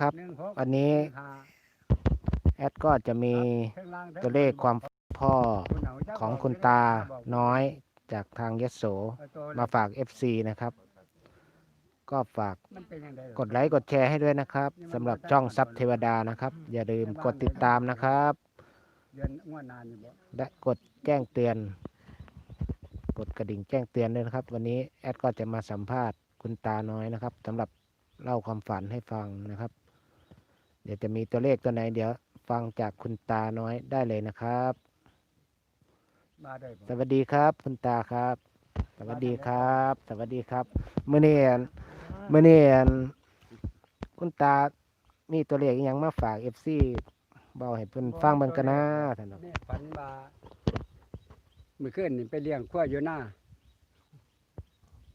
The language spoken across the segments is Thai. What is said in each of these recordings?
ครับหนึ่งหกวันนี้หงห้าแอดก็จะมีข้างล่างทั้งตัวเลขความพ่อคุณเอาจักของบอกคุณได้ตาบอกน้อยจากทางยโสเอาตัวมาฝาก FC นะครับ ก็ฝากมันเป็นยังไงกดไลค์กดแชร์ให้ด้วยนะครับสำหรับช่องซับเทวดานะครับ อย่าลืมกดติดตามนะครับเดือนงวดนานอยู่บ่และกดแจ้งเตือน กดกระดิ่งแจ้งเตือนด้วยนะครับ วันนี้แอดก็จะมาสัมภาษณ์คุณตาน้อยนะครับสำหรับเล่าความฝันให้ฟังนะครับเดี๋ยวจะมีตัวเลขตัวไหน เดี๋ยวฟังจากคุณตาน้อยได้เลยนะครับ มาได้บ่สวัสดีครับ คุณตาครับ สวัสดีครับ สวัสดีครับเมื่อนี้อั่นเมื่อนี้อั่นคุณตา มีตัวเลขอิหยังมาฝากเอฟซีเบาให้เพิ่นฟังเบิ่งกันนะท่านเนาะนี่ฝันว่ามื้อคืนนี่ไปเลี้ยงควายอยู่หน้า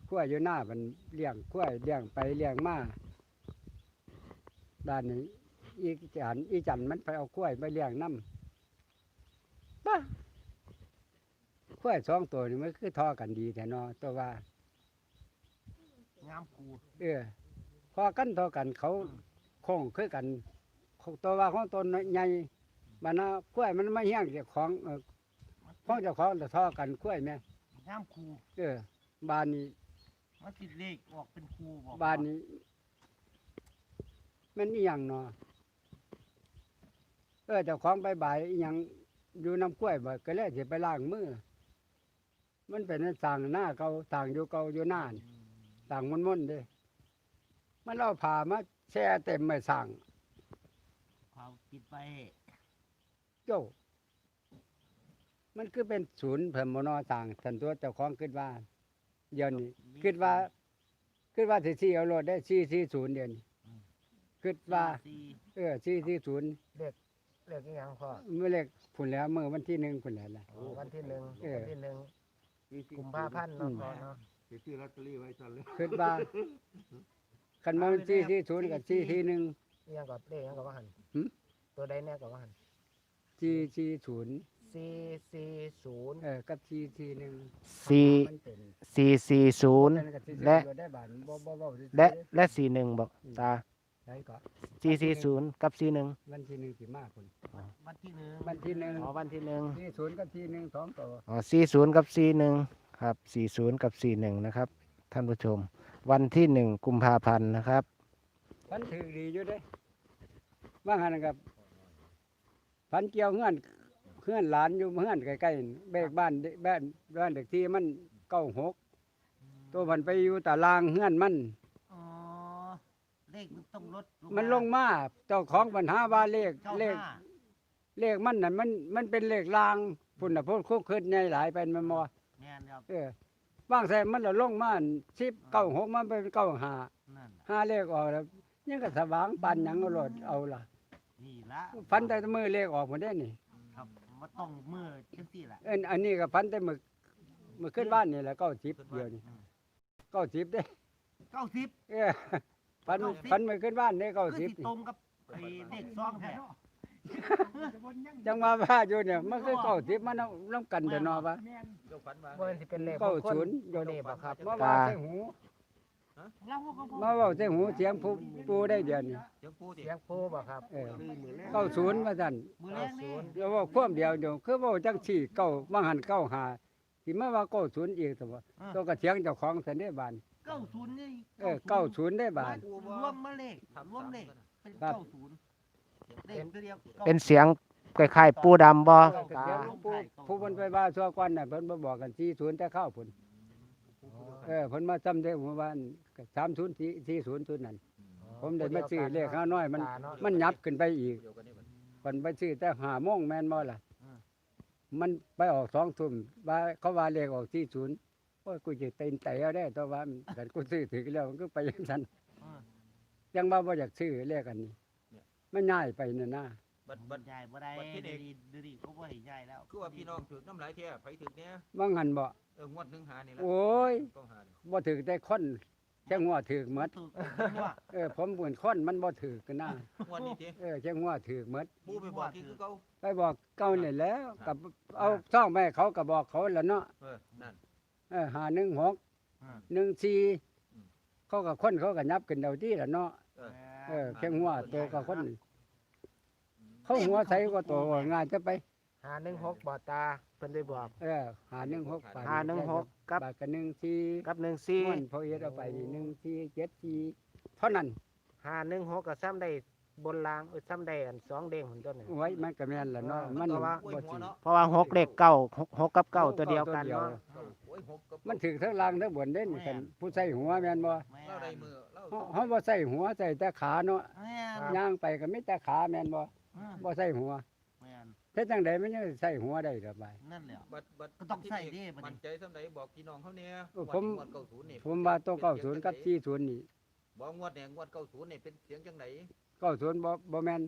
ควายอยู่หน้ามันเลี้ยงควายเลี้ยงไปเลี้ยงมาด้านนี้ อีจันอีจันมันไปเอาควายไปเลี้ยงน้ำป้าควายสองตัวนี่มันคือทอกันดีแต่นอตัวว่า งามกูเออพอกันเท่ากันเขาคงคือกันของตัวว่าของตนใหญ่บานะกล้วยมันไม่เฮี้ยงเจ้าของเออของเจ้าของแต่ท่อกันกล้วยแม่งามคูเออบ้านนี้มันติดเลขออกเป็นคูบอกบ้านนี้มันอีหยังเนาะ เออเจ้าของไปบ่ายอีหยังอยู่น้ำกล้วยบ่ก็เลยสิไปล้างมือ มันเป็นสั่งหน้าเก่าสั่งอยู่เก่าอยู่หน้านี่สั่งมันมันๆเด้มันเอาผ้ามาแช่เต็มไม่สั่งเขาปิดไปโจ้มันคือเป็นศูนย์เพิ่มมโนต่างสันตัวเจ้าของคิดว่าเดี๋ยวนี้คิดว่าคิดว่าสี่สี่เอาโลดได้สี่สี่ศูนย์เดี๋ยวนี้คิดว่าสี่เออสี่สี่ศูนย์เลข เลขอิหยังพ่อเมื่อเลขผุนแล้วเมื่อวันที่หนึ่งผุนแล้วล่ะ วันที่หนึ่งเออ วันที่หนึ่งกุมภาพันธ์เนาะพ่อเนาะซื้อลอตเตอรี่ไว้ตอนเลยคิดว่าคันมาสี่สี่ศูนย์กับสี่สี่หนึ่งอิหยังก็เลขอิหยังก็ว่าหันหึ ตัวใดแน่ก็ว่าหันสี่สี่ศูนย์สี่สี่ศูนย์เออกับสี่สี่หนึ่งสี่มันเป็นสี่สี่ศูนย์ นั่นก็สี่สี่และได้บาทบ่บ่บ่ซื่อๆและและสี่หนึ่งบอกตา ได้ก็สี่สี่ศูนย์กับสี่หนึ่งวันที่หนึ่งสิมาคนวันที่หนึ่งวันที่หนึ่งอ๋อวันที่หนึ่งที่ศูนย์กับที่หนึ่งสองตัวอ๋อสี่ศูนย์กับสี่หนึ่งครับสี่ศูนย์กับสี่หนึ่งนะครับ ท่านผู้ชม วันที่หนึ่งกุมภาพันธ์นะครับพันถือดีอยู่เด้ว่าหันกับพันเกี่ยวเงื่อนเงื่อนหลานอยู่เงื่อนใกล้ๆเบกบ้านเด็กบ้านบ้านเด็กที่มันเก้าหกตัวมันไปอยู่ตารางเงื่อนมันอ๋อ เลขมันต้องลดมันลงมาเจ้าของปัญหาว่าเลขเก้าเลขห้าเลขมันน่ะมันมันเป็นเลขลางพุ่นน่ะพุ่นคุกขึ้นใหญ่หลายเป็นมันมอแม่นครับเออว่างใส่มันละลงมาสิบเก้าหกมันเป็นเก้าห้านั่นน่ะห้าเลขออกแล้วยังก็สว่างปันหยังเอาโลดเอาล่ะนี่ละฟันแต่มือเลขออกหมดได้นี่ ครับมันต้องมือจังสี่ละเอ็นอันนี้ก็ฟันแต่มือมือขึ้นบ้านนี่แหละเก้าสิบเดียวนี่เก้าสิบเด้ เก้าสิบเออ ฟันฟันมือขึ้นบ้านนี่เก้าก็สิบสิตรงกับไอ้เลขซองแท้จังมาว่าอยู่เนี่ยมันคือเก้าสิบมันเอาน้ำกันแต่นอปะบ่เป็นสิเป็นเลขเก้าศูนย์อยู่นี่บ่ครับมาว่าตาใส่หูเราก็พอมาเว่าใส่หูเสียงผู้ปูได้เดียวนี่เสียงปูดิเสียงผู้บ่ครับเออเก้าศูนย์มาสั่นมือแรกนี่เดี๋ยวเว่าความเดียวเดียวคือเว่าจังสี่เก้ามาหันเก้าหาที่มาว่าเก้าศูนย์อีกตัวตัวกระเทียงเจ้าของสันได้บาน เก้าศูนย์นี่เออเก้าศูนย์ได้บานรวมมาเลขรวมเลขเป็นครับ เก้าศูนย์เลขตัวเดียวก้าเป็นเสียงคล้ายๆปูดำบ่เออกระเทียงผู้ผู้คนไปว่าชั่วกวันน่ะเพิ่นมาบอกกันสี่ศูนย์แต่เข้าพุ่นเออเพิ่นมาจำได้หมู่บ้านสามศูนย์สี่สี่ศูนย์ศูนย์นั่น ผมได้มาซื้อเลขห้าน้อยมัน มันยับขึ้นไปอีกเดียวกันนี่มันเพิ่นไปซื้อแต่หาโมงแม่นบ่ล่ะ มันไปออกสองทุ่มว่าเขาว่าเลขออกสี่ศูนย์ โอ้ยกูจะตีนไตเอาได้แต่ว่ามันแต่กูซื้อถือแล้วมันก็ไปอย่างนั้นอ่ายังว่าบ่อยากซื้อเลขอันนี้มันง่ายไปน่ะนะบัดบับัดดใหญ่บ่ได้บัดที่เด็ดีกดีดีเขาบ่ให้ใหญ่แล้วคือว่าพี่น้องถือน้ำลายแท้ไผถือเนี้ยว่างหันบ่เอองวดหนึงหานี่ละโอ้ยต้องหานี่บ่ถือแต่คนแค่หัวถือหมดถูกว่าเออผมเหมือนคนมันบ่ถือกันนะงวดนี้ติเออแค่หัวถือหมดปูไปบอกที่คือเขาไปบอกเก่านี่แหล้วกับเอาช่องแม่เขาก็บอกเขาแล้วเนาะ เออนั่นเออหาหนึ่งหกอ่า หนึ่งสี่อืม เขากับคนเขาก็นับกันเดาที่ละเนาะเออแม่นเออแข้งหัวโตกว่าคนนี่เขาหัวใสกว่าโตกว่างานจะไป หาหนึ่งหกบ่ตาเพิ่นได้บอกเออหาหนึ่งหกบาทหาหนึ่งหกกับบาทกับหนึ่งสี่กับหนึ่งสี่ม้วนพอเอ็ดเอาไปหนึ่งสี่เจ็ดสี่เท่านั้นหาหนึ่งหกกับซ้ำได้ บนรางเออซ้ำได้อันสองเด้งหุ่นต้นนี่ไว้มันก็แม่นละเนาะเออมันเพราะว่า บ่หัวสิเนาะเพราะว่าหกเลขเก้าหกหกกับเก้าตัวเดียวกันตัวเดียวเนาะโอ้ยหกกับมันถึงทั้งล่างทั้งบนเด่นกันผู้ใส่หัวแม่นบ่แม่เล่าได้มือเล่าเฮาเฮาบ่ใส่หัวใส่แต่ขาเนาะแม่นย่างไปก็มีแต่ขาแม่นบ่อืมบ่ใส่หัวแม่นเฮ็ดจังไดมันยังใส่หัวได้สบาย นั่นแหละ บัดบัดก็ต้องใส่ดิบัดนี้ มั่นใจสำใดบอกพี่น้องเขาเนี่ยเอองวดผม งวดเก้าศูนย์นี่ผมว่าตัว90กับ40นี่บอกงวดเนี่ยงวดเก้าศูนย์นี่เป็นเสียงจังไหน 90บ่บ่แม่น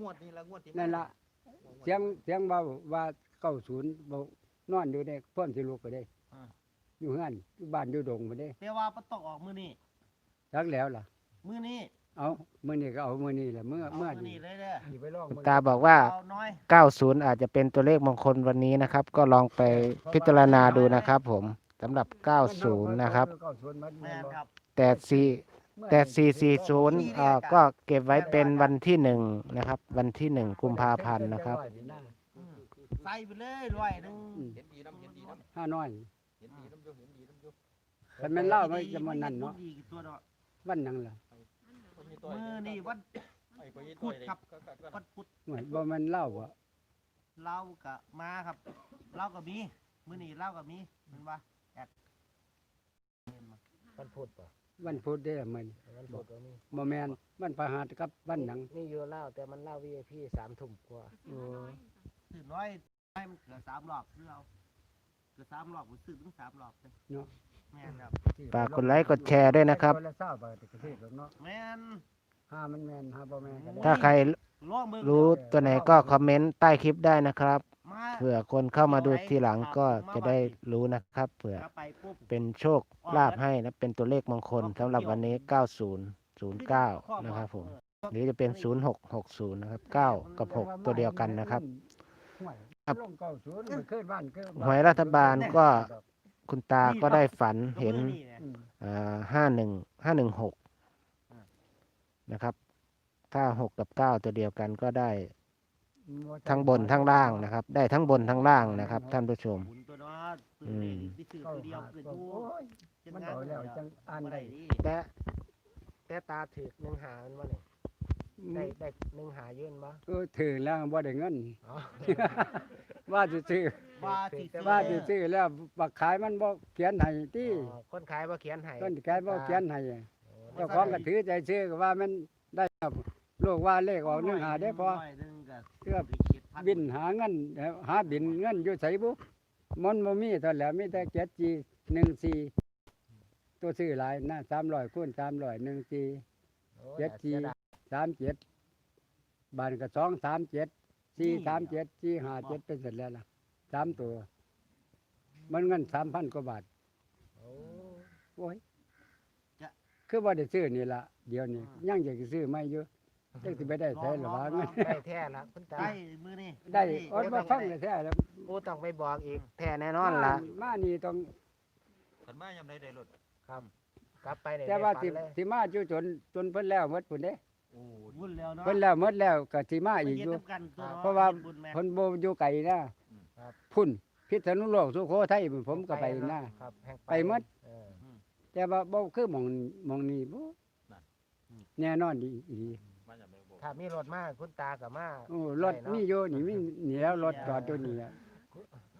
งวดนี่ละงวดที่นั่นล่ะเสียงเสียงเบาว่า90บ่นอนอยู่ได้เพิ่นสิลุกก็ได้อ่าอยู่เฮือนอยู่บ้านอยู่ดงบ่ได้แต่ว่ามันต้องออกมื้อนี้จักแล้วล่ะ มื้อนี้เอามื้อนี้ก็เอามื้อนี้แหละมื้อเอามื้อมื้อนี้นี้เลยเด้อสิไปลองคุณมื้อตาบอกว่า เอาน้อย90 อาจจะเป็นตัวเลขมงคลวันนี้นะครับ ก็ลองไปพิจารณาดูนะครับผมสำหรับ 90 นะครับ90มันแม่นครับแต่สี่ แต่ 440เอ่อก็เก็บไว้เป็นวันที่หนึ่งนะครับ วันที่หนึ่งกุมภาพันธ์นะครับอืมใส่ไปเลยร้อยหนึงเห็นดีน้ำเห็นดีน้ำห้าน้อยเห็นดีน้ำอยู่เห็นดีน้ำอยู่คันแม่นเล่ามันจะมันนั่นเนาะดีตัวเนาะวันหยังล่ะมื้อนี้วัน ไอ้คนนี้พุธครับก็ก็ก็วันพุธหวยบ่แม่นเล่าบ่เราก็มาครับเราก็มีมื้อนี้เราก็มีแมันว่าแอดวันพุธป่ะ วันพุธเด้อมื้อนี้วันพุธวันนี้บ่แม่นวันพฤหัสกับวันหยังนี่อยู่เล่าแต่มันเล่า VIP สามทุ่มกว่าโอ้ถือน้อยให้มันเกือบสามรอบคือเราเกือบสามรอบผมซื้อถึงสามรอบเลยเนาะแม่นครับฝากกดไลค์กดแชร์ด้วยนะครับนละ20บาทก็สิเนาะแม่นห้ามันแม่นห้าบ่แม่นก็ได้ถ้าใคร ลองเบิ่งรู้ตัวไหนก็คอมเมนต์ใต้คลิปได้นะครับมาเผื่อคนเข้ามาดูทีหลังก็จะได้รู้นะครับเผื่อถ้าไปปุ๊บเป็นโชคลาภให้และเป็นตัวเลขมงคลสำหรับวันนี้ 9009 นะครับผมหรือจะเป็น 0660 นะครับ 9 กับ 6 ตัวเดียวกันนะครับห่วยครับลงเก้าศูนย์มันขึ้นบ้านขึ้นหวยรัฐบาลก็คุณตาก็ได้ฝันเห็นมื้อยอืมห้าหนึ่งห้าหนึ่งหกนะครับ ถ้าหกกับเก้าตัวเดียวกันก็ได้ทั้งบนทั้งล่างนะครับ ได้ทั้งบนทั้งล่างนะครับ ท่านผู้ชมบุญตัวเนาะตื่นอืมเต้นที่ซื้อตัวเดียวเกิดดูโอ้ยมันเอาแล้วจังอ่านได้ดิแต่แต่ตาถือหนึ่งหามันว่าเนี่ยได้ได้หนึ่งหายื่นบ่เออถือแล้วบ่ได้เงินอ๋อว่าสิซื้อว่าสิแต่ว่าว่าสิซื้อแล้วบักขายมันบ่เขียนให้ติอ๋อคนขายบ่เขียนให้ต้นขายบ่เขียนให้โอ้เจ้าของก็ถือใจซื้อก็ว่ามันได้ครับ ลูกว่าเลขออกหนึงหาได้พอร้ยหนึ่งก็เพื่อไปเจ็ดพับินหาเงินหาบินเงินอยู่ไสบุมันบ่มีเท่าแล้วมีแต่7 G 14ตัวซื้อหลายนะ300คูณ300 1 G โอ้เจ็ดน่าสียายสามเจ็ดบานก็สองสามเจ็ดสี่สามเจ็ดสี่ห้าเจ็ดเป็นเสร็จแล้วล่ะสามตัว มันเงินสามพันกว่าบาทโอ้โอ้ยคือว่าได้ซื้อนี่ละเดี๋ยวนี้ยังอยากจะซื้อไม่เยอะ จังสิไปได้ใช้หรือว่าเงินได้แท้ละคุณตาได้มือนี่ได้อดมาฟังเลยแท้แล้วกูต้องไปบอกอีกแท้แน่นอนละมานี่ต้องขันมายำใดได้รถครับกลับไปเนี่ยแต่ว่าได้สิฝันเลยสิมาอยู่จนจนเพิ่นแล้วหมดพุ่นเด้โอ้บุญแล้วเนาะเพิ่นแล้วหมดแล้วก็สิมาอีกไปอเฮ็ดยู่น้ำกันตัวเนาะเพราะว่าบุญแม่เพิ่นบ่อยู่ไกลนะพุ่นพิษณุโลกสุโขทัยผมก็ไปนะครับแห่งไปหมดเออแต่ว่าบ่คือหมองหมองนี้บ่แน่นอนดีดี ถ้ามีรถมาคุณตากับมาโอ้รถมีอยู่นี่มีนี่แล้วรถจอดอยู่นี่อะ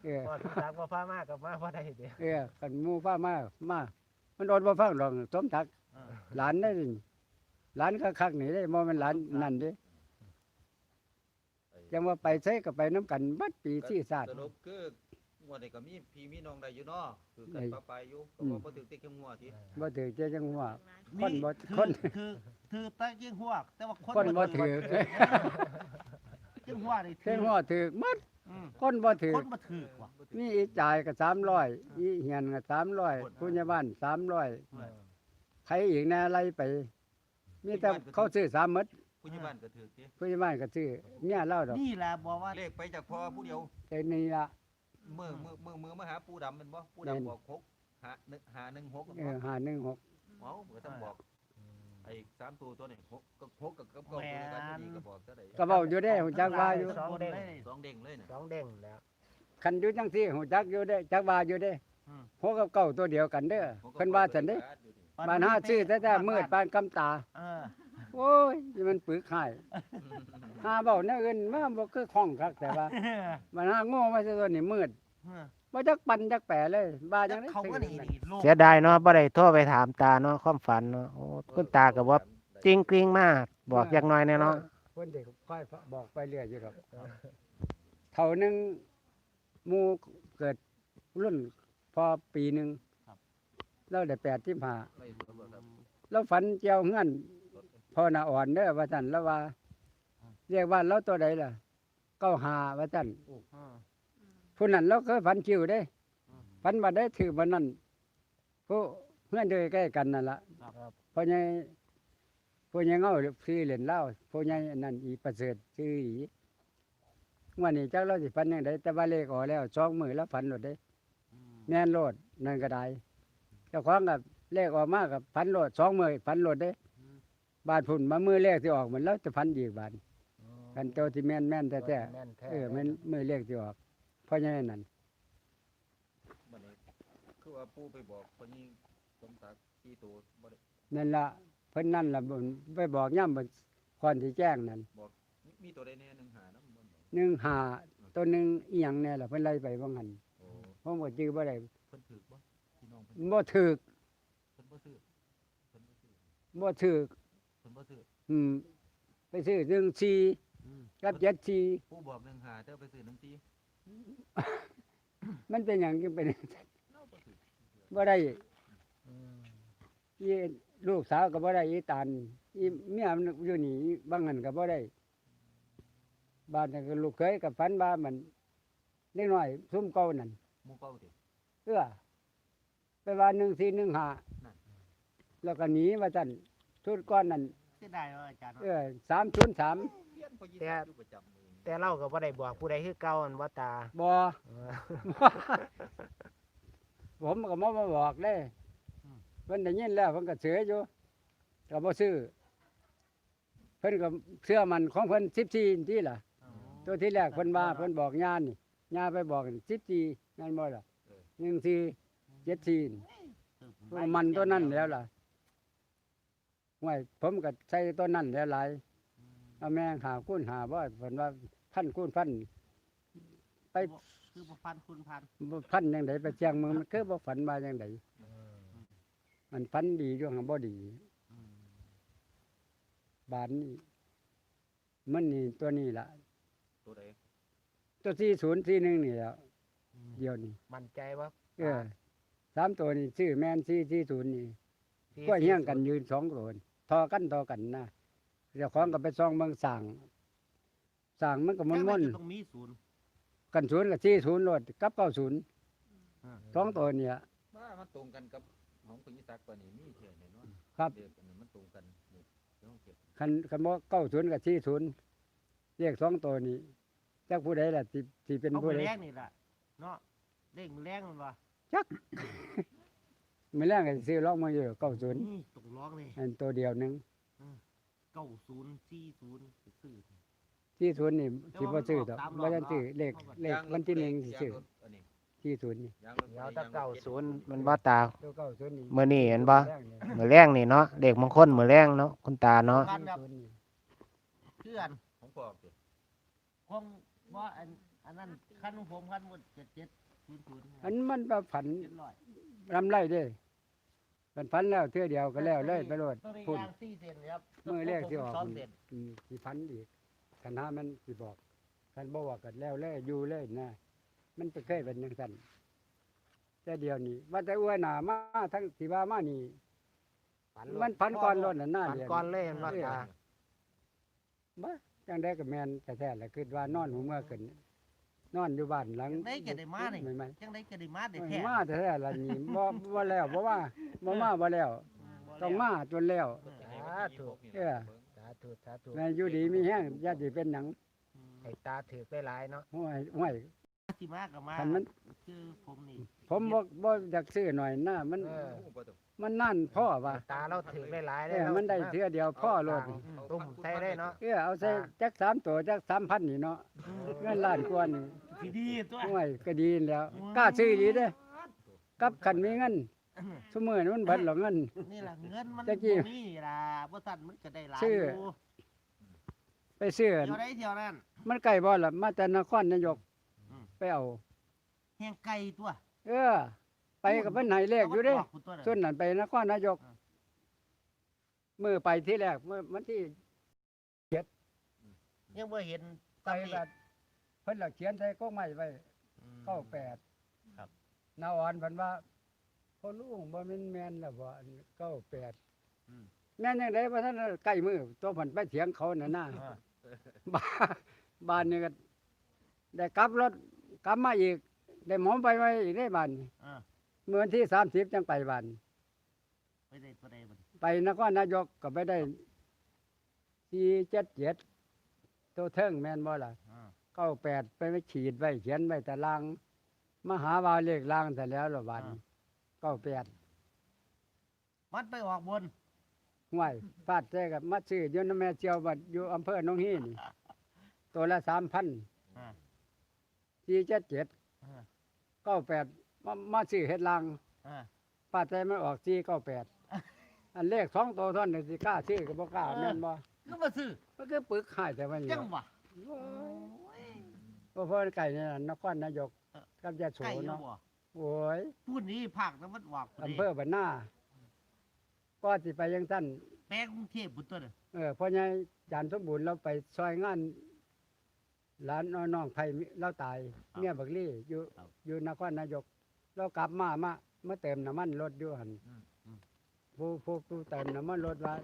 เออพอคุณตาบ่พามากับมาพอได้เดียวเออกันหมู่ฟ้ามามามันอดบ่ฟังหรอกสมทักเออหลานได้นี่หลานก็คักนี่ได้บ่แม่นหลานนั่นเด้จังว่าไปใช้ก็ไปน้ำกันบัดปีที่ศาสตร์สรุปคือ งวดนี้ก็มีพี่มีน้องได้อยู่เนาะคือกันได้ปะไปอยู่ก็อืมบ่บ่ถึงติดเข้มงวดทีบ่ถือเจ้าจังว่ามีคนบ่ถือคนคือคือตะยิงหัวกแต่ว่าคนคนบ่ถือยิงหัวนี่เพิ่นว่าถือหมดอืมคนบ่ถือคนบ่ถือกว่ามีอีจ่ายก็300อีเฮียนก็300ผู้ใหญ่บ้าน300ใครอีกแน่ไล่ไป มีแต่เขาซื้อสามหมดผู้ใหญ่บ้านก็ถือติผู้ใหญ่บ้านก็ซื้อเมียเล่าดอกนี่แหละบอกว่าเลขไปจากพ่อผู้เดียวแต่นี่ละ มือมือมือมือมาหาปูดำแมันบ่ปูแม่นดำบอกหกหาหนึ่งหาหนึ่งหกเออหาหนึ่งหกเมาเมื่อต้องบอกอไอ้สามตัวตัวนี่หกกับหกกับกับเก้าตัวเดียวกันอยู่นี่ก็บอกเท่าไหร่ก็เว้าอยู่ได้หูจักว่าอยู่สองเด้งสองเด้งเลยน่ะสองเด้งแล้วคันอยู่จังซี่หูจักอยู่ได้จักว่าอยู่ได้อืมหัวกับเก่าตัวเดียวกันเด้อเพิ่นว่าซั่นเด้บ้านหาชื่อแต่แต่มืดปานกำตาเออ โอ้ยมันปึกหายหาเว้าแนวอื่นมาบ่คือคล่องคักแต่ว่ามันหาโง่มาซะตัวนี้มืดเออบ่จักปันจักแปรเลยบ้าจังได๋เขาก็ดีดีโลกเสียดายเนาะบ่ได้โทรไปถามตาเนาะความฝันเนาะโอ้คุณตาก็บ่จริงกริงมาก บอกอย่างน้อยแน่เนาะเพิ่นสิค่อยบอกไปเรื่อยอยู่ดอกเท่านึงหมู่เกิดรุ่นพอปีหนึงเราได้85ไม่รู้ว่าครับเราฝันเจียวเฮือน พ่อนาอ่อนเด้อว่าซั่นแล้วว่า เรียกว่าเราตัวใดล่ะเก้าหาว่าซั่นเออผู้นั้นเราเคยฝันคิวเด้ฝันว่าได้ถือวันนั้นผู้เพื่อนเดินใกล้กันนั่นล่ะครับเพราะไงผู้ใหญ่เงาซื้อเหรียญเหล้าผู้ใหญ่อันนั่นอีประเสริฐซื้ออีวันนี้จักเราสิฝันยังไงแต่ว่าเลขออกแล้วสองมือแล้วฝันหลดได้อืมแม่นโลดนั่นก็ได้เจ้าของกับเลขออกมากับฝันโลดสองมือฝันโลดได้ บาดพุ่นมามือเลขที่ออกมันแล้วจะฝันอีกบาดกันโตที่แม่นแม่นแท้ๆแม่นแท้เออมันมือเลขที่ออก เพราะฉะนั้นนั่นบัดนี้คือว่าปู่ไปบอกคนนี้สมศักดิ์ที่ตัวบ่ได้นั่นละเพิ่นนั่นละบ่นไปบอกย่ำบ่ก่อนที่แจ้งนั่นมีมีตัวใดแน่หนึ่งหาน้ำมันบ่หนึ่งหาตัวหนึ่งอีหยังแน่ล่ะเพิ่นไล่ไปว่างั้นโอ้ผมก็จื้อบ่ได้เพิ่นถือบ่พี่น้องเพิ่นบ่ถูกเพิ่นบ่ซื้อเพิ่นบ่ซื้อบ่ถูกเพิ่น บ่ซื้ออืม ไปซื้อหนึ่งสี่อืมกับเจ็ดสี่ปู่บอกหนึ่งหาเจ้าไปซื้อหนึ่งตีมันเป็นหยังจึงเป็นเราบ่ซื้อบ่ได้อืมอีลูกสาวก็บ่ได้อีตานอีเมียมันอยู่นี่บางหันก็บ่ได้บ้านนั้นก็ลูกเคยกับฝันว่ามันเล็กน้อยซุ่มเก่านั่น หมู่เก่าติเอื้อไปว่าหนึ่งสี่หนึ่งห้านั่นแล้วก็หนีว่าจันชุดก้อนนั่น เสียดายเนาะอาจารย์เอเนาะอสามศูนย์สามเรียนพอยี่สิบอยู่ประจำเลยแต่เราก็บ่ได้บอกผู้ใดคือเก่าอันว่าตาบอ เออ ผมก็มามาบอกเลยเพิ่นได้ยินแล้วเพิ่นก็เสืออยู่ก็บ่ซื้อเพิ่นก็เชื่อมันของเพิ่นสิบสี่ที่ล่ะ อ๋อ ตัวที่แรกเพิ่นว่าเพิ่นบอกญาณนี่ญาไปบอกสิบสี่นั่นบ่ล่ะหนึ่งสี่เจ็ดสี่นี่เออผมันตัวนั้นแล้วล่ะ ห่วยผมก็ใช้ตัวนั้นแล้วหลายเอาแม่งหาคูณหาว่าเพิ่นว่าพันคูณพันไปคือบ่ฟันคุณพันบ่พันจังไดไปเชียงเมืองมันคือบ่ฝันมาจังไดมันฝันดีอยู่หังบ่ดีอืมบานนี้มันนี่ตัวนี้ล่ะ ตัวใดตัวที่ศูนย์ที่หนึ่งนี่แหล้วอืมเดียวนี่มั่นใจว่าเออสามตัวนี่ชื่อแม่นที่ที่ศูนย์นี่ก็เฮี้ยงกันยืนสองตัวนี่ ทอกันทอกันนะเจ้าของก็ไปซองเมืองสั่งสั่งมันก็มันม่นจังได๋จะต้องมีศูนย์ๆกันศูนย์กับที่ศูนย์โลดกับเก้าศูนย์อ่าสองตัวเนี่ยว่ามันตรงกันกับของคุณยิศักดิ์กว่านี้มีเท่าแน่นอนครับเด็กอันนี้มันตรงกันนี่เดี๋ยวเก็บคันคันบ่เก้าศูนย์กับที่ศูนย์เรียกสองตัวนี้จักผู้ใดล่ะที่ที่เป็นเอาผู้ไปใดแรงนี่ล่ะเนาะเด้งมือแรงมันว่า ไม่แรงก็ซื้อลองมาอยู่เก้าศูนย์นี่ตกร้องเลยอันตัวเดียวหนึงเก้าศูนย์สี่ศูนย์ซื้อที่ศูนย์นี่แต่สิว่าบ่ซื้อมันดอกออกตามรอบบ่ทันซื้อเนาะเลขเลขยางรถวันที่หนึ่งสิยางซื้อรถอันนี้ที่ศูนย์นี่ยางรถเดี๋ยวถ้ายางรถเก้าจ็ดศูนย์มันว่าตา ตัวเก้าศูนย์นี่มื้อนี้เห็นบ่แรงเลยมื้อแรงนี่เนาะเด็กมงคลมื้อแรงเนาะคุณตาเนาะกันแบบศูนย์นี่เพื่อนของพ่อสิของว่าอันอันนั้นคันของผมคันหมดเจ็ดเจ็ดศูนย์ศูนย์อันมันแบบฝันเจ็ดร้อย รำไรเด้มันฝันแล้วเทื่อเดียวก็แล้วเลยไปโลดตัวนี้พุ่น ยางสี่เซนครับมือแรกที่ออกสองมันเซนอืมสิฝันอีกคันหามันสิบอกคันบ่ว่ากันแล้วเลยอยู่เลยนะ มันจะเคยเป็นจังซั่นแต่เดียวนี้ว่าแต่อ้วยหน้ามาทั้งที่ว่ามานี่ฝันมันฝันก่อนรถน่ะหน้าฝันเดียว ก่อนเลยเห็นว่าตา บ่จังได้ก็แม่นแท้ๆแหละคือว่านอนหัวเมื่อขึ้น นอนอยู่บ้านหลังจังได้ก็ได้มานี่ไม่ไม่จังได้ก็ได้มาได้ไม่แท้มาแท้ๆล่ะนี่บ่บ่แล้วบ่ว่าบ่มาบ่แล้ว ต้องมาจนแล้วสาธุเออสาธุสาธุแม่อยู่ดีมีแห้งญาติเป็นหยังอืมให้ตาถือได้หลายเนาะห้วยห้วยสิมากับมาคันมันคือผมนี่ผมบ่บ่อยากซื้อหน่อยนะมัน เออโอ้บ่ต้องมันนั่นพ่อว่าตาเราถือได้หลายเอได้อเรามันได้เทื่อเดียวพ่อโลดตุ่มใส่ได้เนาะเออเอาใส่จักสามตัวจักสามพันนี่เนาะเงินล้านกว่านี่สิดีตัวห่วยก็ดีแล้วกล้าซื้อดีเด้อกับคันมีเงินซุมื้อนี้มันเบิดแล้วเงิน นี่ล่ะเงินมันตะกี้ บ่มีล่ะบ่ทันมันก็ได้หลายซื้ออยู่ไปซื้อเที่ยวใดเที่ยวนั้นมันใกล้บ่ล่ะมาแต่นครนายกอืม ไปเอา แห่งไก่ตัว เออ ไปกับเพิ่นให้เลขอยู่เด้าวัดพุ่นตัวน่ะส่วนนั้นไปนครนายกอ่ามื้อไปที่แรกเมื่อวันที่ยังบ่เห็นไปตำหนิแบบเพิ่นละเขียนใส่กกไม้ไว้อืมเก้าแปดครับนาอ่อนเพิ่นว่าพ่อลุงบ่แม่นแม่นแล้วบ่อันเก้าแปดอืมแม่นยังไงบ่ทันใกล้มือตัวเพิ่นไปเถียงเขาน่ะนะอ่าบ้านบ้านนี่ก็ได้กลับรถกลับมาอีก ได้หมอไปไว้อีกได้บ้านนี่อ่า เมื่อวันที่30จังไปบ้านไปได้ตัวใดบัดไปนครนายกก็ไปได้477ตัวเทิงแม่นบ่ล่ะอ่าเก้าแปดไปไว้ขีดไว้เขียนไว้แต่ลางมาหาวาเลขลางแต่แล้วละวันเก้าแปดมันไปออกบนห่วยฟาดแท้กับมัดซื้ออยู่นำแม่เจียวบัดอยู่อำเภอหนองฮีนี่ตัวละสามพันอ่าสี่เจ็ดเจ็ดอ่าเก้าแปด มามาซื้อเฮ็ดลางอ่าฟาดแท้มันออกสี่เก้าแปดอันเลขสองตัวเท่อนนี่สิกล้าซื้อก็บ่กล้าแม่นบ่ก็มาซื้อมันคือปึกหายแต่วันนี้จังหวะเพราะเพิ่นไก่นี่น่ะนครนายกกับยะโสไก่อยู่เนาะบ่โอ้ยพูดนี้ภาคตะวันออกพุ่นอำนี่เภอบ้านนาก็สิไปยังท่านแปลกรุงเทพพุ่นตัวน่ะเออพ่อใหญ่จานสมบูรณ์เราไปซอยงานร้านน้องน้องไผ่มิเราตายเมียบักลี่อยู่อยู่นครนายก เรากลับมามามาเติมน้ำมันรถอยู่หันอืมอืมผู้ผู้ผู้เติมน้ำมันรถว่า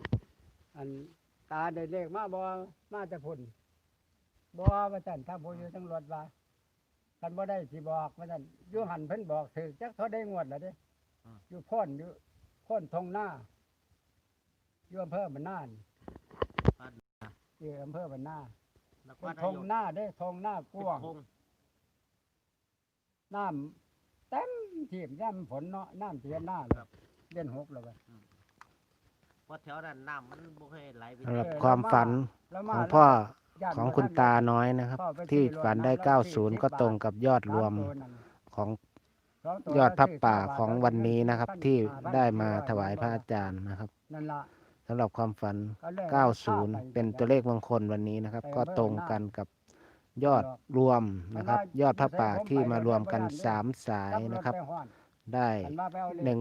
อันตาได้เลขมาบ่มาแต่พุ่นบ่ว่าจันถ้าผู้อยู่ทั้งรถว่าคันบ่ได้สิบอกว่าจันอยู่หันเพิ่นบอกถึกจักเท่าได้งวดแล้วเด้อยู่โพ่นอยู่โพ่นทงหน้าอยู่อำเภอบ้านนานี่บ้านเอออำเภอบ้านนานคเป็รนนาทยงกหน้าได้ทงหน้ากว้างเป็นธงน้ำเต็มทีมน้ำฝนเนาะน้ำเตียนหน้าเลยเดือนหกแล้วไปเพราะแถวนั้นน้ำมันบ่เคยไหลไปสำหรับเออความฝันแล้วขมาองพ่อญติของบ่คุณทันตาน้อยนะครับ พ่อไปที่ซื้อรถฝันได้น้ำแล้ว90 ก็ตรงกับยอดรวมสาตัวนั่นของสงตัยอดพระป่าซื้ของวันนี้นะครับ ที่ได้มาถวายพระอาจารย์นะครับนั่นล่ะสำหรับความฝัน ก็เลย90 เป็นตัวเลขมงคลวันนี้นะครับ ก็ตรงกันกับ ยอดรวมนะครับ ยอดพระป่าที่มารวมกัน3สายขันะครับไปฮ้อนได้ขันมาไปเอาเลข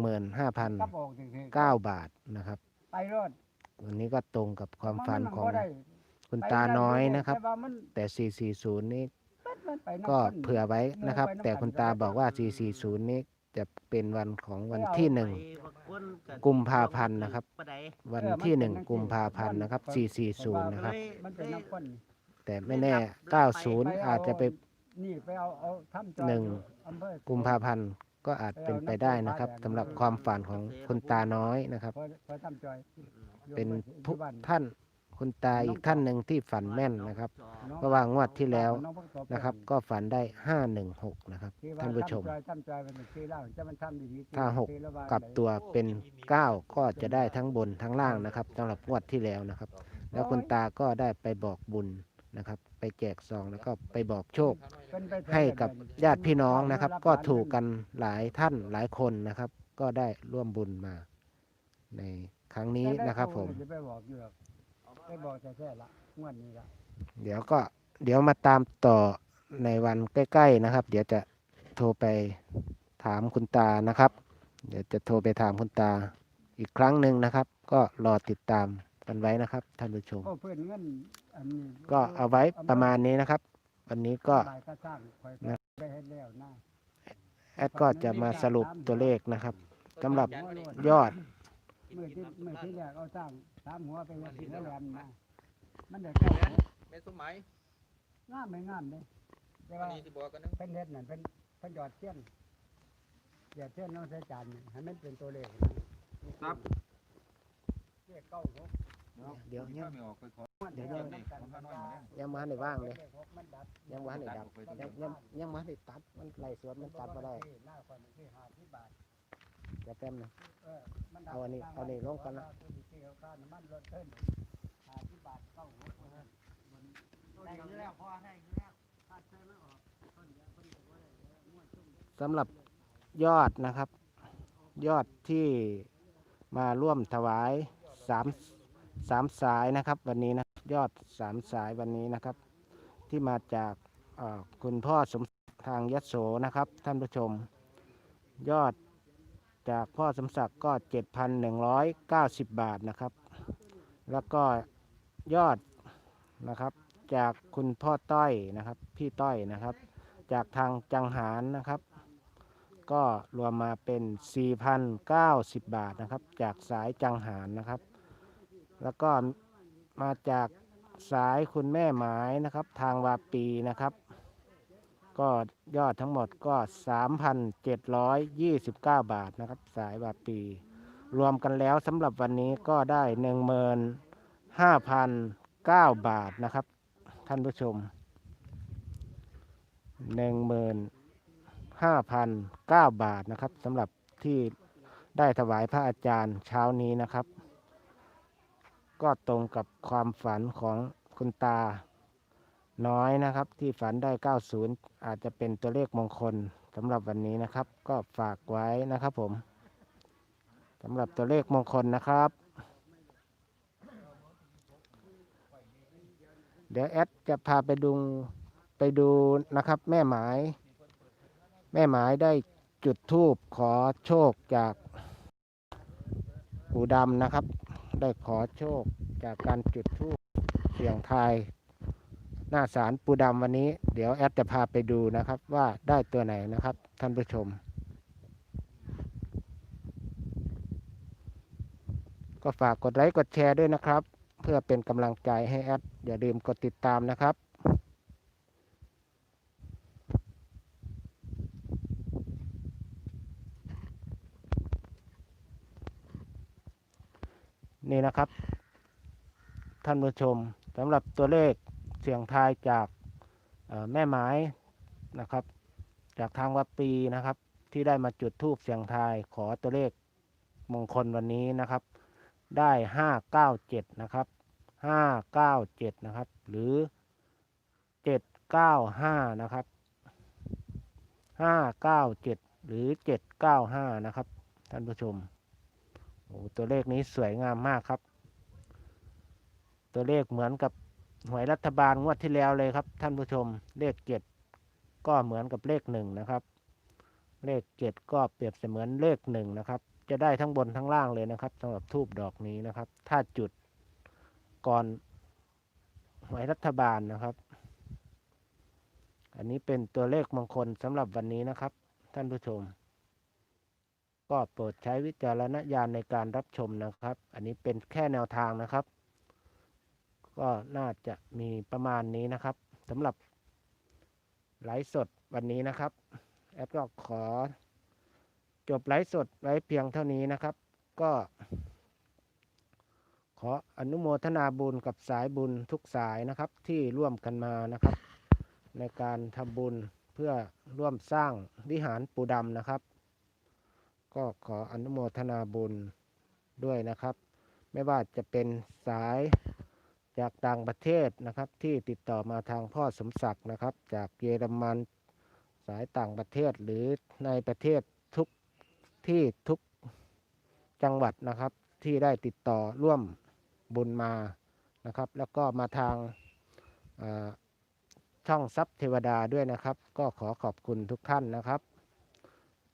กลับออกถึงๆ15,009บาทนะครับไปรถวันนี้ก็ตรงกับความฝันมัของบ่ได้คุณตาน้อยนะครับ แต่ว่ามันแต่440 นี้มันไปำก็คนเผื่อไว้นะครับเออไปน้ำแต่คุณตาบอกว่ากัน440 นี้จะเป็นวันของวันที่หนึ่งไปบางคนกุมภาพันธ์นะครับปะใดวันที่หนึ่งกุมภาพันธ์นะครับ 440 นะครับ มันเป็นน้ำข้นแต่ไม่แน่ 90 อาจจะไป นี่ไปเอาเอาทำจอยหนึ่งอยู่อำเภอกุมภาพันธ์ก็อาจเป็นไปได้นะครับสำหรับความฝันของคุณตาน้อยนะครับ พอพอทำจอยเป็นอยู่ผู้บ้านท่านคุณตาอีกท่านหนึ่งที่ฝันแม่นนะครับน้องเพราะว่างวดที่แล้วน้องเพิ่งตบนะครับ ก็ฝันได้ 516 นะครับ ที่ว่ท่านผู้ชมทำจอยทำจอยมันเป็นชื่อเล่าจะมันทำดีๆถ้าหก ชื่อละว่ากับใดตัวเป็น 9 ก็จะได้ทั้งบนทั้งล่างนะครับสำหรับงวดที่แล้วนะครับ แล้วคุณตาก็ได้ไปบอกบุญ นะครับ ไปแจกซองแล้วก็ไปบอกโชคเป็นไปให้กับเถิดญาติพี่น้องนะครับรับก็หลานถูกกันหลายท่านหลายคนนะครับ ก็ได้ร่วมบุญมา ในครั้งนี้นะครับ ผมจะไปบอกอยู่หรอกไปบอกแต่แค่ละงวดนี้ละเดี๋ยวก็เดี๋ยวมาตามต่อในวันใกล้ ๆนะครับ เดี๋ยวจะโทรไปถามคุณตานะครับ เดี๋ยวจะโทรไปถามคุณตาอีกครั้งหนึ่งนะครับ ก็รอติดตาม กันไว้นะครับท่านผู้ชมโอ้เพื่อนเงินอันนี้ก็เอาไว้ประมาณนี้นะครับ วันนี้ก็ หลายก็สร้างคอยนะ ไปเฮ็ดแล้วนะแอดก็จะมาสรุปตัวเลขนะครับสำหรับยอด เมื่อที่เมื่อที่แรกเอาสร้างสามหัวไปเฮ็ดที่แล้วแหลมนะมันได้แค่แม่สมัยงามไม่งามเลยแต่วันว่านี้ที่บอกกันนึงเป็นเฮ็ดนั่นเป็นเป็นหยอดเทียนหยอดเทียนน้องใส่จานนี่ให้มันเป็นตัวเลขนะครับเลขเก้าหก เดี๋ยวยังไม่ออกไปขอเดี๋ยวยังนี่คนพาน้อยมาเนี่ยยังมาในว่างเลยยังมาในดับยังยังยังมาในตัดมันไหลสวนมันตัดมาได้หน้าคนที่ห้าสิบบาทเดี๋ยวแป๊บนึงเอาอันนี้เอาอันนี้ลงก่อนนะตัวที่เอาค่าน้ำมันลดขึ้นห้าสิบบาทเก้าหกคนนั้นนได้อยู่แล้วพอได้อยู่แล้วค่าเชื้อไม่ออกต้นเดียวต้นเดียวก็ได้ม้วนซุ่มสำหรับยอดนะครับ ยอดที่มาร่วมถวายสาม สามสายนะครับวันนี้นะยอดสามสายวันนี้นะครับ ที่มาจากคุณพ่อสมศักดิ์ทางยโสนะครับ ท่านผู้ชม ยอดจากพ่อสมศักดิ์ก็ 7,190 บาทนะครับ แล้วก็ยอดนะครับ จากคุณพ่อต้อยนะครับ พี่ต้อยนะครับ จากทางจังหารนะครับ ก็รวมมาเป็น 4,090 บาทนะครับ จากสายจังหารนะครับ แล้วก็มาจากสายคุณแม่หมายนะครับ ทางวาปีนะครับ ก็ยอดทั้งหมดก็ 3,729 บาทนะครับ สายวาปี รวมกันแล้วสำหรับวันนี้ก็ได้ 15,009 บาทนะครับ ท่านผู้ชม 15,009 บาทนะครับสำหรับที่ได้ถวายพระอาจารย์เช้านี้นะครับ ก็ตรงกับความฝันของคุณตาน้อยนะครับ ที่ฝันได้ 90 อาจจะเป็นตัวเลขมงคลสำหรับวันนี้นะครับ ก็ฝากไว้นะครับผมสำหรับตัวเลขมงคลนะครับ เดี๋ยวแอดจะพาไปดูไปดูนะครับ แม่หมาย แม่หมายได้จุดธูปขอโชคจากปู่ดำนะครับ ได้ขอโชคจากการจุดธูปเสียงทาย หน้าศาลปูดำวันนี้ เดี๋ยวแอดจะพาไปดูนะครับว่าได้ตัวไหนนะครับ ท่านผู้ชม ก็ฝากกดไลค์กดแชร์ด้วยนะครับ เพื่อเป็นกำลังใจให้แอดอย่าลืมกดติดตามนะครับ นี่นะครับ ท่านผู้ชมสำหรับตัวเลขเสียงทายจากแม่ไม้นะครับ จากทางวัดปีนะครับ ที่ได้มาจุดทูบเสียงทายขอตัวเลขมงคลวันนี้นะครับ ได้ห้าเก้าเจ็ดนะครับห้าเก้าเจ็ดนะครับ หรือเจ็ดเก้าห้านะครับห้าเก้าเจ็ดหรือเจ็ดเก้าห้านะครับ ท่านผู้ชม อ้ตัวเลขนี้สวยงามมากครับ ตัวเลขเหมือนกับหวยรัฐบาลงวดที่แล้วเลยครับ ท่านผู้ชมเลขเจ็ดก็เหมือนกับเลขหนึ่งนะครับ เลขเจ็ดก็เปรียบเสมือนเลขหนึ่งนะครับ จะได้ทั้งบนทั้งล่างเลยนะครับสำหรับทูบดอกนี้นะครับ ถ้าจุดก่อนหวยรัฐบาลนะครับ อันนี้เป็นตัวเลขมงคลสำหรับวันนี้นะครับ ท่านผู้ชม ก็โปรดใช้วิจารณญาณในการรับชมนะครับ อันนี้เป็นแค่แนวทางนะครับ ก็น่าจะมีประมาณนี้นะครับสำหรับไลฟ์สดวันนี้นะครับ แอดก็ขอจบไลฟ์สดไว้เพียงเท่านี้นะครับ ก็ ขออนุโมทนาบุญกับสายบุญทุกสายนะครับที่ร่วมกันมานะครับ ในการทำบุญเพื่อร่วมสร้างวิหารปูดำนะครับ ก็ขออนุโมทนาบุญด้วยนะครับ ไม่ว่าจะเป็นสายจากต่างประเทศนะครับ ที่ติดต่อมาทางพ่อสมศักดิ์นะครับ จากเยอรมันสายต่างประเทศหรือในประเทศทุกที่ทุกจังหวัดนะครับ ที่ได้ติดต่อร่วมบุญมานะครับ แล้วก็มาทางเอ่อช่องซับเทวดาด้วยนะครับ ก็ขอขอบคุณทุกท่านนะครับ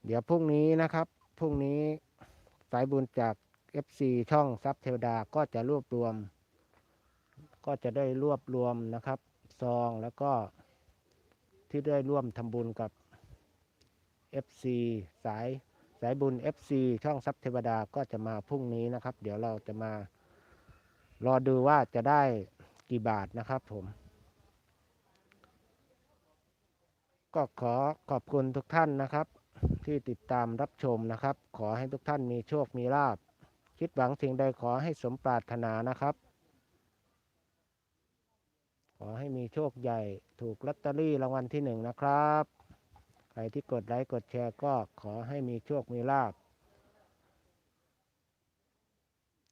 เดี๋ยวพรุ่งนี้นะครับ พรุ่งนี้สายบุญจาก FC ช่องซับเทวดาก็จะรวบรวม ก็จะได้รวบรวมนะครับซองแล้วก็ที่ได้ร่วมทำบุญกับ FC สายสายบุญ FC ช่องซับเทวดาก็จะมาพรุ่งนี้นะครับ เดี๋ยวเราจะมารอดูว่าจะได้กี่บาทนะครับผม ก็ขอขอบคุณทุกท่านนะครับ ที่ติดตามรับชมนะครับ ขอให้ทุกท่านมีโชคมีลาบ คิดหวังสิ่งใดขอให้สมปรารถนานะครับ ขอให้มีโชคใหญ่ถูกลอตเตอรี่รางวัลที่หนึ่งนะครับ ใครที่กดไลค์กดแชร์ก็ขอให้มีโชคมีลาบ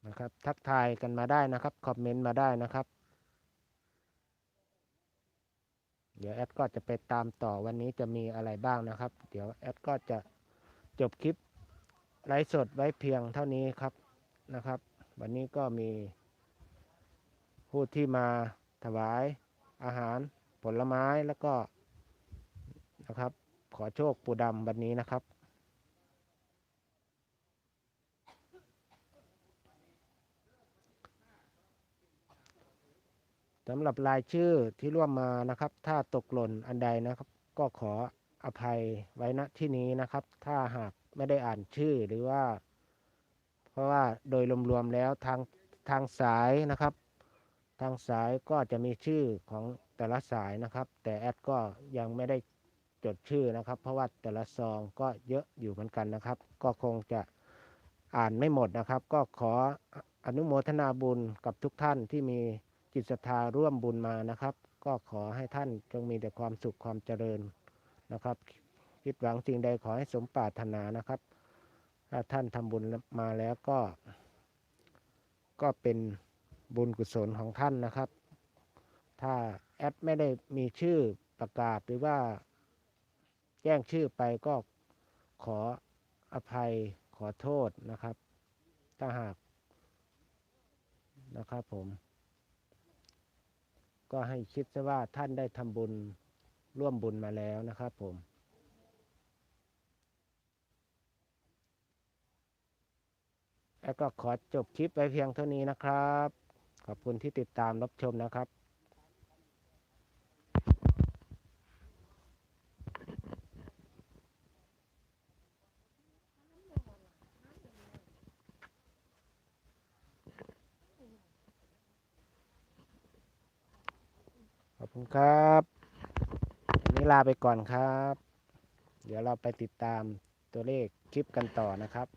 นะครับ ทักทายกันมาได้นะครับ คอมเมนต์มาได้นะครับ เดี๋ยวแอดก็จะไปตามต่อวันนี้จะมีอะไรบ้างนะครับ เดี๋ยวแอดก็จะจบคลิปไลฟ์สดไว้เพียงเท่านี้ครับนะครับ วันนี้ก็มีผู้ที่มาถวายอาหารผลไม้แล้วก็นะครับ ขอโชคปูดำวันนี้นะครับ สำหรับรายชื่อที่ร่วมมานะครับ ถ้าตกหล่นอันใดนะครับ ก็ขออภัยไว้ณที่นี้นะครับ ถ้าหากไม่ได้อ่านชื่อหรือว่า เพราะว่าโดยรวมๆแล้วทางทางสายนะครับ ทางสายก็จะมีชื่อของแต่ละสายนะครับ แต่แอดก็ยังไม่ได้จดชื่อนะครับ เพราะว่าแต่ละซองก็เยอะอยู่เหมือนกันนะครับ ก็คงจะอ่านไม่หมดนะครับ ก็ขออนุโมทนาบุญกับทุกท่านที่มี จิตศรัทธาร่วมบุญมานะครับ ก็ขอให้ท่านจงมีแต่ความสุขความเจริญนะครับ คิดหวังสิ่งใดขอให้สมปรารถนานะครับ ถ้าท่านทำบุญมาแล้วก็ ก็เป็นบุญกุศลของท่านนะครับ ถ้าแอดไม่ได้มีชื่อประกาศหรือว่า แจ้งชื่อไปก็ขออภัยขอโทษนะครับ ถ้าหากนะครับผม ก็ให้คิดซะว่าท่านได้ทำบุญร่วมบุญมาแล้วนะครับผม แล้วก็ขอจบคลิปไว้เพียงเท่านี้นะครับ ขอบคุณที่ติดตามรับชมนะครับ ขอบคุณครับวันนี้ ลาไปก่อนครับ เดี๋ยวเราไปติดตามตัวเลขคลิปกันต่อนะครับ